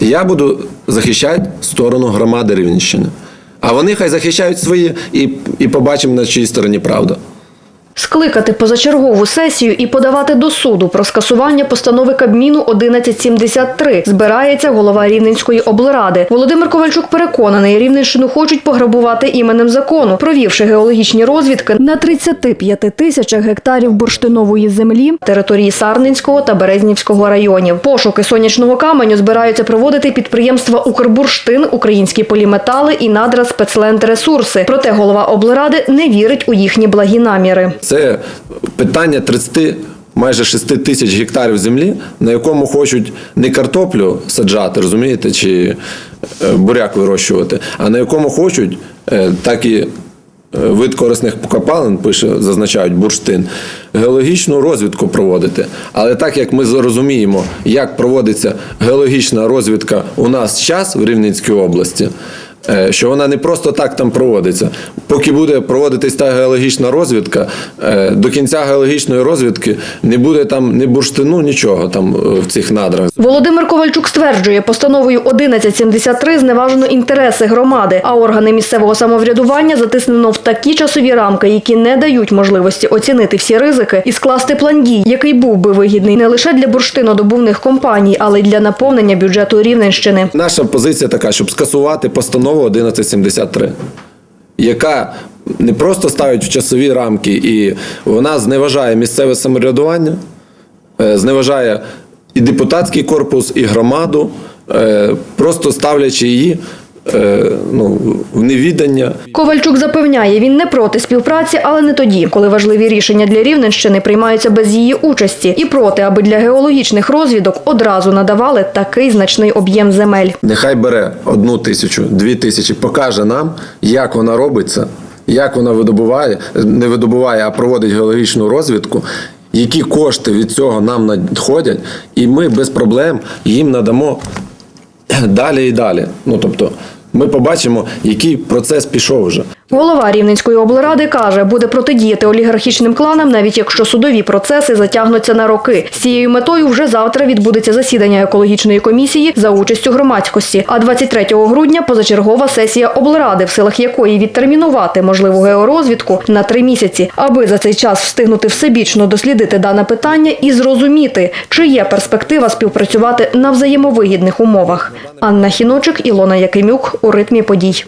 Я буду захищати сторону громади Рівненщини. А вони хай захищають свої і, і побачимо, на чиїй стороні правда. Скликати позачергову сесію і подавати до суду про скасування постанови Кабміну 1173 збирається голова Рівненської облради. Володимир Ковальчук переконаний, Рівненщину хочуть пограбувати іменем закону, провівши геологічні розвідки на 35 тисячах гектарів бурштинової землі території Сарненського та Березнівського районів. Пошуки сонячного каменю збираються проводити підприємства Укрбурштин, Українські поліметали і надра спецлендресурси. Проте голова облради не вірить у їхні благі наміри. Це питання 30 майже 6 тисяч гектарів землі, на якому хочуть не картоплю саджати, розумієте, чи е, буряк вирощувати, а на якому хочуть е, так і е, вид корисних копалин, пише, зазначають бурштин, геологічну розвідку проводити. Але так як ми зрозуміємо, як проводиться геологічна розвідка у нас час в Рівненській області, що вона не просто так там проводиться. Поки буде проводитись та геологічна розвідка, е, до кінця геологічної розвідки не буде там ні бурштину, нічого там е, в цих надрах. Володимир Ковальчук стверджує, постановою 1173 зневажено інтереси громади, а органи місцевого самоврядування затиснено в такі часові рамки, які не дають можливості оцінити всі ризики і скласти план дій, який був би вигідний не лише для бурштинодобувних компаній, але й для наповнення бюджету Рівненщини. Наша позиція така, щоб скасувати постанову 1173, яка не просто ставить в часові рамки, і вона зневажає місцеве самоврядування, е, зневажає і депутатський корпус, і громаду, е, просто ставлячи її ну, в невідання. Ковальчук запевняє, він не проти співпраці, але не тоді, коли важливі рішення для Рівненщини приймаються без її участі, і проти, аби для геологічних розвідок одразу надавали такий значний об'єм земель. Нехай бере одну тисячу, дві тисячі, покаже нам, як вона робиться, як вона видобуває, не видобуває, а проводить геологічну розвідку. Які кошти від цього нам надходять, і ми без проблем їм надамо далі і далі. Ну тобто, ми побачимо, який процес пішов вже. Голова Рівненської облради каже, буде протидіяти олігархічним кланам, навіть якщо судові процеси затягнуться на роки. З цією метою вже завтра відбудеться засідання екологічної комісії за участю громадськості. А 23 грудня позачергова сесія облради, в силах якої відтермінувати можливу георозвідку на три місяці, аби за цей час встигнути всебічно дослідити дане питання і зрозуміти, чи є перспектива співпрацювати на взаємовигідних умовах. Анна Хіночик, Ілона Якимюк у ритмі подій.